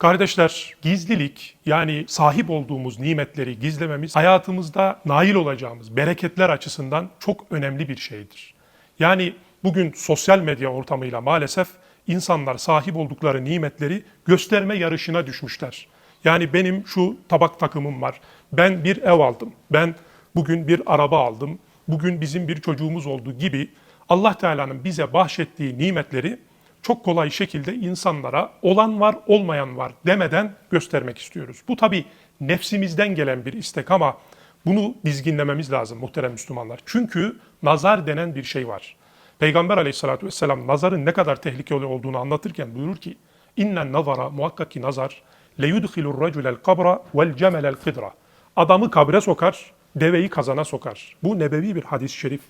Kardeşler, gizlilik yani sahip olduğumuz nimetleri gizlememiz hayatımızda nail olacağımız bereketler açısından çok önemli bir şeydir. Yani bugün sosyal medya ortamıyla maalesef insanlar sahip oldukları nimetleri gösterme yarışına düşmüşler. Yani benim şu tabak takımım var. Ben bir ev aldım. Ben bugün bir araba aldım. Bugün bizim bir çocuğumuz olduğu gibi Allah Teala'nın bize bahşettiği nimetleri çok kolay şekilde insanlara olan var olmayan var demeden göstermek istiyoruz. Bu tabi nefsimizden gelen bir istek ama bunu dizginlememiz lazım muhterem Müslümanlar. Çünkü nazar denen bir şey var. Peygamber aleyhissalatü vesselam nazarın ne kadar tehlikeli olduğunu anlatırken buyurur ki innen nazara muhakkak ki nazar le yudhilur raculel kabra vel cemelel kıdra. Adamı kabre sokar, deveyi kazana sokar. Bu nebevi bir hadis-i şerif.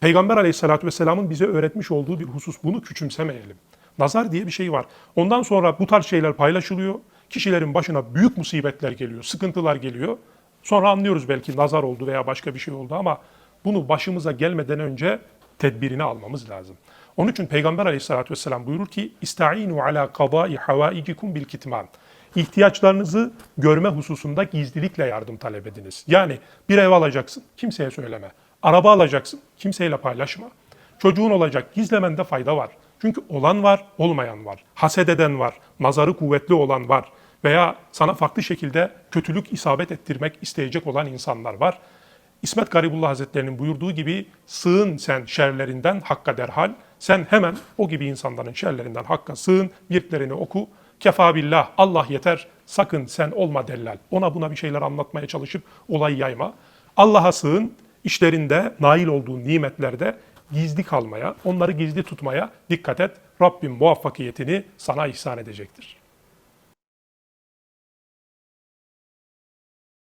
Peygamber aleyhissalatü vesselamın bize öğretmiş olduğu bir husus. Bunu küçümsemeyelim. Nazar diye bir şey var. Ondan sonra bu tarz şeyler paylaşılıyor. Kişilerin başına büyük musibetler geliyor, sıkıntılar geliyor. Sonra anlıyoruz belki nazar oldu veya başka bir şey oldu ama bunu başımıza gelmeden önce tedbirini almamız lazım. Onun için Peygamber aleyhissalatü vesselam buyurur ki İsta'inu ala kadai havaicikum bil kitman. İhtiyaçlarınızı görme hususunda gizlilikle yardım talep ediniz. Yani bir ev alacaksın, kimseye söyleme. Araba alacaksın, kimseyle paylaşma. Çocuğun olacak, gizlemende fayda var. Çünkü olan var, olmayan var. Haset eden var, nazarı kuvvetli olan var. Veya sana farklı şekilde kötülük isabet ettirmek isteyecek olan insanlar var. İsmet Garibullah Hazretleri'nin buyurduğu gibi sığın sen şerlerinden hakka derhal. Sen hemen o gibi insanların şerlerinden hakka sığın, virtlerini oku. Kefa billah, Allah yeter, sakın sen olma dellal. Ona buna bir şeyler anlatmaya çalışıp olayı yayma. Allah'a sığın, işlerinde, nail olduğun nimetlerde gizli kalmaya, onları gizli tutmaya dikkat et. Rabbim muvaffakiyetini sana ihsan edecektir.